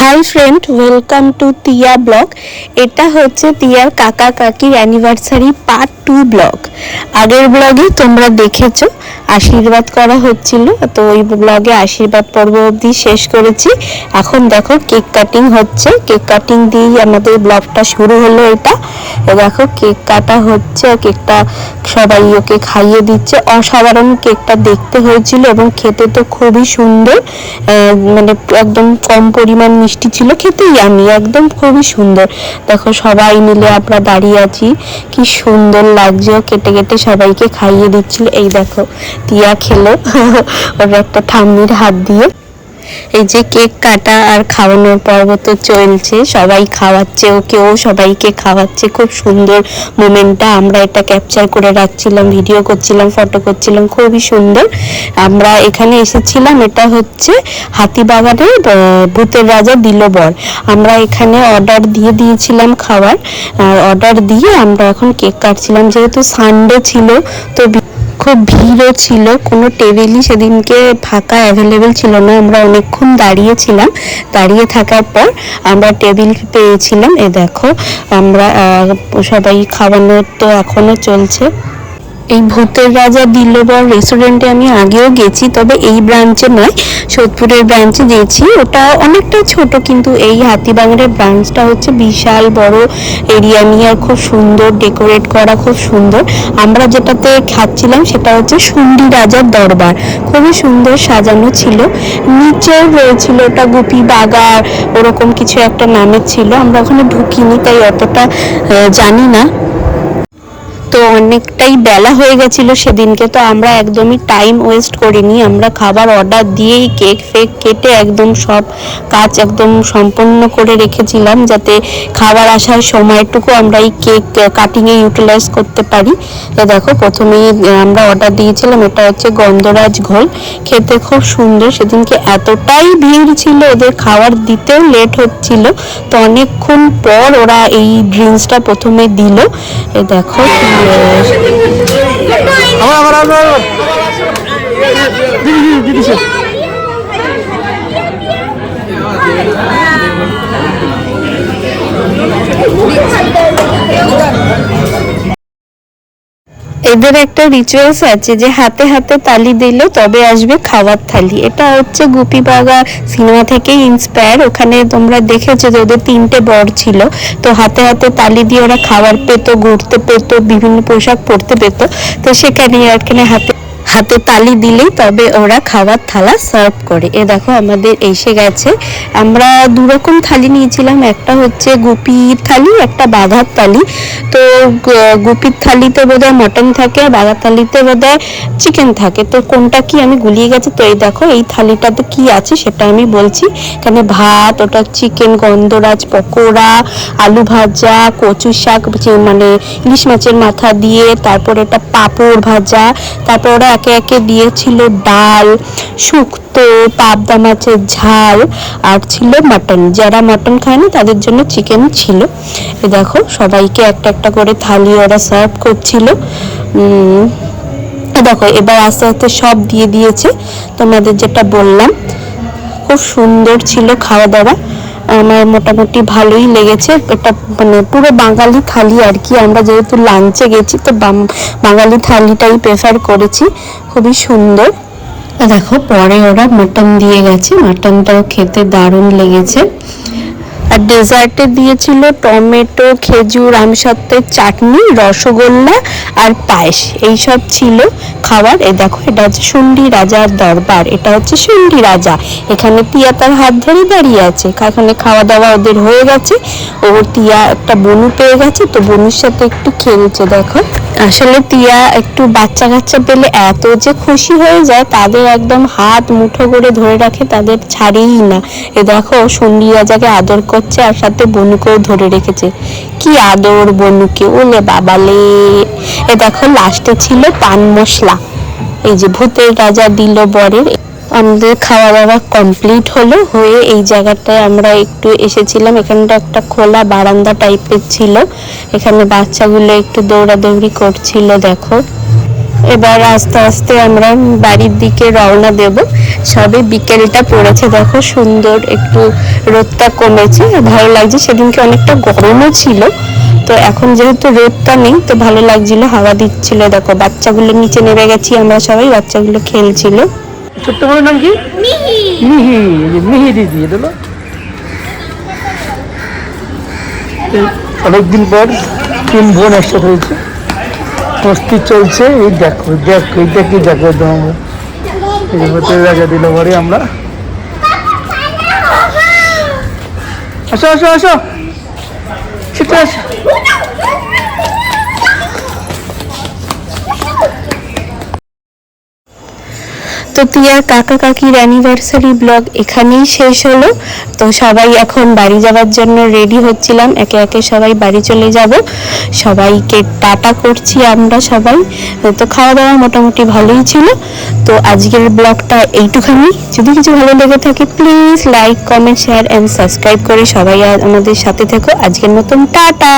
Hi friend welcome to Tia blog. এটা হচ্ছে টিয়ার কাকা কাকির অ্যানিভার্সারি পার্ট। Two blog. আগের ব্লগে তোমরা দেখেছ, আশীর্বাদ করা হচ্ছিল। তো ওই ব্লগে আশীর্বাদ পর্ব অবধি শেষ করেছি। এখন দেখো কেক কাটিং হচ্ছে। কেক কাটিং দিয়েই আমাদের ব্লগটা শুরু হলো এটা। দেখো কেক কাটা হচ্ছে, কেকটা সবাই ওকে খাইয়ে দিচ্ছে। অসাধারণ কেকটা দেখতে হয়েছিল এবং খেতে তো খুবই সুন্দর। মানে একদম কম পরিমাণ মিষ্টি ছিল খেতেই আমি একদম খুবই সুন্দর। দেখো সবাই মিলে আমরা দাঁড়িয়ে আছি। কি সুন্দর লাগছে কেটে কেটে সবাইকে খাইয়ে দিচ্ছিল। এই দেখো, টিয়া খেলো। ওর একটা ঠাম্মির হাত দিয়ে। এই যে কেক কাটা আর খাওয়ানোর পর্ব তো চলছে, সবাই খাওয়াচ্ছে ও সবাইকে খাওয়াচ্ছে, খুব সুন্দর মোমেন্টটা। আমরা এটা ক্যাপচার করে রাখছিলাম ভিডিও করছিলাম ফটো করছিলাম, খুবই সুন্দর। আমরা এখানে এসেছিলাম, এটা হচ্ছে হাতিবাগানের ভূতের রাজা দিলবর। আমরা এখানে অর্ডার দিয়ে দিয়েছিলাম খাবার, আর অর্ডার দিয়ে আমরা এখন কেক কাটছিলাম, যেহেতু সানডে ছিল, তো খুব ভিড়ও ছিল, কোনো টেবিলই সেদিনকে ফাঁকা অ্যাভেলেবেল ছিল না। আমরা অনেকক্ষণ দাঁড়িয়েছিলাম দাঁড়িয়ে থাকার পর আমরা টেবিল পেয়েছিলাম। এ দেখো, আমরা সবাই খাওয়ানো তো এখনও চলছে। এই ভূতের রাজা দিল্লবর রেস্টুরেন্টে আমি আগেও গেছি, তবে এই ব্রাঞ্চে নয়। সোদপুরের ব্রাঞ্চে গেছি। ওটা অনেকটা ছোট, কিন্তু এই হাতিবাগানের ব্রাঞ্চটা হচ্ছে বিশাল বড় এরিয়া নিয়ে আর খুব সুন্দর ডেকোরেট করা খুব সুন্দর। আমরা যেটাতে খাচ্ছিলাম সেটা হচ্ছে সুন্ডি রাজার দরবার। খুবই সুন্দর সাজানো ছিল। নিচেও রয়েছিল ওটা গুপি বাগার, ওরকম কিছু একটা নামের ছিল। আমরা ওখানে ঢুকিনি, তাই অতটা জানি না। তো অনেকটাই বেলা হয়ে গেছিল সেদিনকে, তো আমরা একদমই টাইম ওয়েস্ট করিনি। আমরা খাবার অর্ডার দিয়েই কেক ফেক কেটে একদম সব কাজ একদম সম্পন্ন করে রেখেছিলাম, যাতে খাবার আসার সময়টুকু আমরা এই কেক কাটিংয়ে ইউটিলাইজ করতে পারি। তো দেখো, প্রথমেই আমরা অর্ডার দিয়েছিলাম, এটা হচ্ছে গন্ধরাজ ঘোল। খেতে খুব সুন্দর, সেদিনকে এতটাই ভিড় ছিল ওদের খাবার দিতেও লেট হচ্ছিল। তো অনেকক্ষণ পর ওরা এই ড্রিঙ্কসটা প্রথমে দিল। দেখো আবার আবার আবার। দিদি দিদি দিদি সে। এদের একটা রিচুয়ালস আছে যে হাতে হাতে তালি দিলে তবে আসবে খাওয়ার থালি। এটা হচ্ছে গুপি বাগা সিনেমা থেকে ইন্সপায়ার ওখানে তোমরা দেখেছ যে ওদের তিনটে বর ছিল। তো হাতে হাতে তালি দিয়ে ওরা খাবার পেতো, ঘুরতে পেতো, বিভিন্ন পোশাক পরতে পেতো। তো সেখানে আর হাতে হাতে তালি দিলেই তবে ওরা খাবার থালা সার্ভ করে। এ দেখো আমাদের এসে গেছে। আমরা দু রকম থালি নিয়েছিলাম। একটা হচ্ছে গুপির থালি, একটা বাঘার থালি। তো গুপির থালিতে বোধহয় মটন থাকে আর বাঘার থালিতে বোধহয় চিকেন থাকে। তো কোনটা কি আমি গুলিয়ে গেছি? তো এই দেখো, এই থালিটাতে কি আছে সেটা আমি বলছি। এখানে ভাত, ওটা চিকেন গন্ধরাজ, পকোড়া, আলু ভাজা, কচু শাক মানে ইলিশ মাছের মাথা দিয়ে, তারপর এটা পাঁপড় ভাজা, তারপর ওরা একে একে একে দিয়েছিল ডাল, শুক্তো, পাবদা মাছের ঝাল আর ছিল মাটন। যারা মাটন খায় না তাদের জন্য চিকেন ছিল। দেখো, সবাইকে একটা একটা করে থালি ওরা সার্ভ করছিল। দেখো, এবার আস্তে আস্তে সব দিয়ে দিয়েছে। তোমাদের যেটা বললাম, খুব সুন্দর ছিল খাওয়া দাওয়া। আমার মোটামুটি ভালোই লেগেছে। এটা মানে পুরো বাঙালি থালি আর কি। আমরা যেহেতু লাঞ্চে গেছি, তো বাঙালি থালিটাই প্রেফার করেছি। খুবই সুন্দর। দেখো, পরে ওরা মাটন দিয়ে গেছে। মাটনটাও খেতে দারুণ লেগেছে। আর ডেজার্টে দিয়েছিল টমেটো, খেজুর আমসত্ত্বের চাটনি, রসগোল্লা আর পায়েস। এইসব ছিল খাবার। এই দেখো, এটা হচ্ছে সুন্ডি রাজার দরবার। এটা হচ্ছে সুন্ডি রাজা। এখানে টিয়া তার হাত ধরে দাঁড়িয়ে আছে। এখানে খাওয়া দাওয়া ওদের হয়ে গেছে। ও টিয়া একটা বনু পেয়ে গেছে। তো বনুর সাথে একটু খেলছে, দেখো। আসলে টিয়া একটু বাচ্চা কাচ্চা পেলে এত যে খুশি হয়ে যায়, তাদের একদম হাত মুঠো করে ধরে রাখে, তাদের ছাড়েই না। এ দেখো সন্ডি রাজাকে আদর করছে আর সাথে বনুকেও ধরে রেখেছে। কি আদর বনুকে, ওলে বাবালে এ দেখো লাস্টে ছিল পান মশলা। এই যে ভূতের রাজা দিল বরের। আমাদের খাওয়া দাওয়া কমপ্লিট হলো, হয়ে এই জায়গাটায় আমরা একটু এসেছিলাম। এখানটা একটা খোলা বারান্দা টাইপের ছিল। এখানে বাচ্চাগুলো একটু দৌড়াদৌড়ি করছিল, দেখো। এবার আস্তে আস্তে আমরা বাড়ির দিকে রওনা দেব। সবে বিকেলটা পড়েছে, দেখো সুন্দর একটু রোদটা কমেছে। ভালো লাগছে, সেদিনকে অনেকটা গরমও ছিল। তো এখন যেহেতু রোদটা নেই, তো ভালো লাগছিল, হাওয়া দিচ্ছিল। দেখো, বাচ্চাগুলো নিচে নেমে গেছি, আমরা সবাই বাচ্চাগুলো খেলছিল। ছোট্ট বোনের নাম কি? মিহি। মিহি এই দিদি অনেকদিন পর তিন বোন একসাথে হয়েছে। মস্তি চলছে এই দেখো দেখো এইটা কি দেখো এই যে ভেতরে রাজা দিল পরে আমরা। আসো আসো আসো। সেটা আসো। তো কাকা কাকির অ্যানিভার্সারি ব্লগ এখানেই শেষ হলো। তো সবাই এখন বাড়ি যাওয়ার জন্য রেডি হচ্ছিলাম। একে একে সবাই বাড়ি চলে যাব। সবাইকে টাটা করছি আমরা সবাই। তো খাওয়া দাওয়া মোটামুটি ভালোই ছিল। তো আজকের ব্লগটা এইটুখানি। যদি কিছু ভালো লেগে থাকে please like comment share and subscribe করে সবাই আমাদের সাথে থেকো। আজকের মতন টাটা!